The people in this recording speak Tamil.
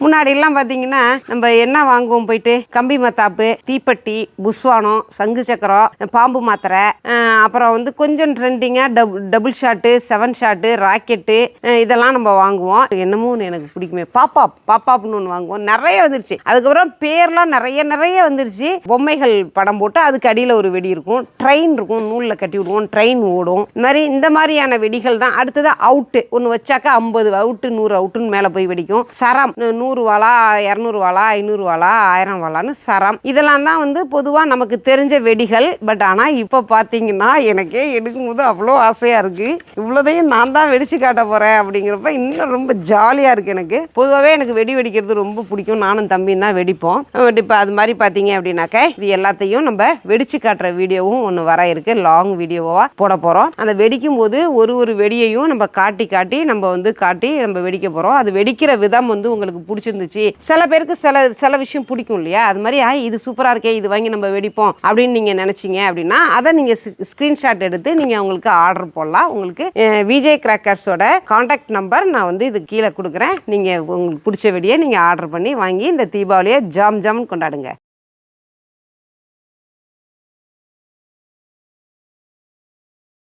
முன்னாடி எல்லாம் பார்த்தீங்கன்னா நம்ம என்ன வாங்குவோம் போயிட்டு? கம்பி மத்தாப்பு தீப்பெட்டி புஷ்வானம் சங்கு சக்கரம் பாம்பு மாத்திரை அப்புறம் வந்து கொஞ்சம் ட்ரெண்டிங்காக டபு double shot seven shot rocket இதெல்லாம் நம்ம வாங்குவோம். என்னமோ எனக்கு பிடிக்குமே. பாப்பாப் பாப்பாப்னு ஒன்று வாங்குவோம். நிறைய வந்துருச்சு. அதுக்கப்புறம் பேர்லாம் நிறைய நிறைய வந்துருச்சு. பொம்மைகள் படம் போட்டு அதுக்கு அடியில் ஒரு வெடி இருக்கும். ட்ரெயின் இருக்கும். நூலில் கட்டி விடுவோம். ட்ரெயின் ஓடும். இந்த மாதிரி இந்த மாதிரியான வெடிகள் தான். அடுத்தது அவுட்டு ஒன்று வச்சாக்கா ஐம்பது அவுட்டு நூறு அவுட்டுன்னு மேலே போய் வெடிக்கும். சரம் நூ- நூறு நூறுவாலா இரநூறுவாலா ஐநூறுவாலா ஆயிரம் வாலான்னு சரம். இதெல்லாம் தான் வந்து பொதுவாக நமக்கு தெரிஞ்ச வெடிகள். பட் ஆனால் இப்போ பார்த்தீங்கன்னா எனக்கே எடுக்கும்போது அவ்வளோ ஆசையாக இருக்குது இவ்வளோதையும் நான் தான் வெடிச்சு காட்ட போகிறேன் அப்படிங்கிறப்ப இன்னும் ரொம்ப ஜாலியாக இருக்குது எனக்கு. பொதுவாகவே எனக்கு வெடி வெடிக்கிறது ரொம்ப பிடிக்கும். நானும் தம்பியும் தான் வெடிப்போம். பட் இப்போ அது மாதிரி பார்த்தீங்க அப்படின்னாக்க இது எல்லாத்தையும் நம்ம வெடிச்சு காட்டுற வீடியோவும் ஒன்று வர இருக்கு. லாங் வீடியோவாக போட போகிறோம் அந்த வெடிக்கும் போது ஒரு ஒரு வெடியையும் நம்ம காட்டி காட்டி நம்ம வந்து காட்டி நம்ம வெடிக்க போகிறோம் அது வெடிக்கிற விதம் வந்து உங்களுக்கு பிடிச்சிருந்துச்சு. சில பேருக்கு சில சில விஷயம் பிடிக்கும் இல்லையா? அது மாதிரி "ஆ, இது சூப்பராக இருக்கே இது வாங்கி நம்ம வெடிப்போம் அப்படின்னு நீங்கள் நினச்சிங்க அப்படின்னா அதை நீங்கள் ஸ்க்ரீன்ஷாட் எடுத்து நீங்கள் உங்களுக்கு ஆர்டர் போடலாம். உங்களுக்கு விஜய் கிராக்கர்ஸோட காண்டாக்ட் நம்பர் நான் வந்து இது கீழே கொடுக்குறேன். நீங்கள் உங்களுக்கு பிடிச்ச வெடியை நீங்கள் ஆர்டர் பண்ணி வாங்கி இந்த தீபாவளியை ஜாம் ஜாம்னு கொண்டாடுங்க.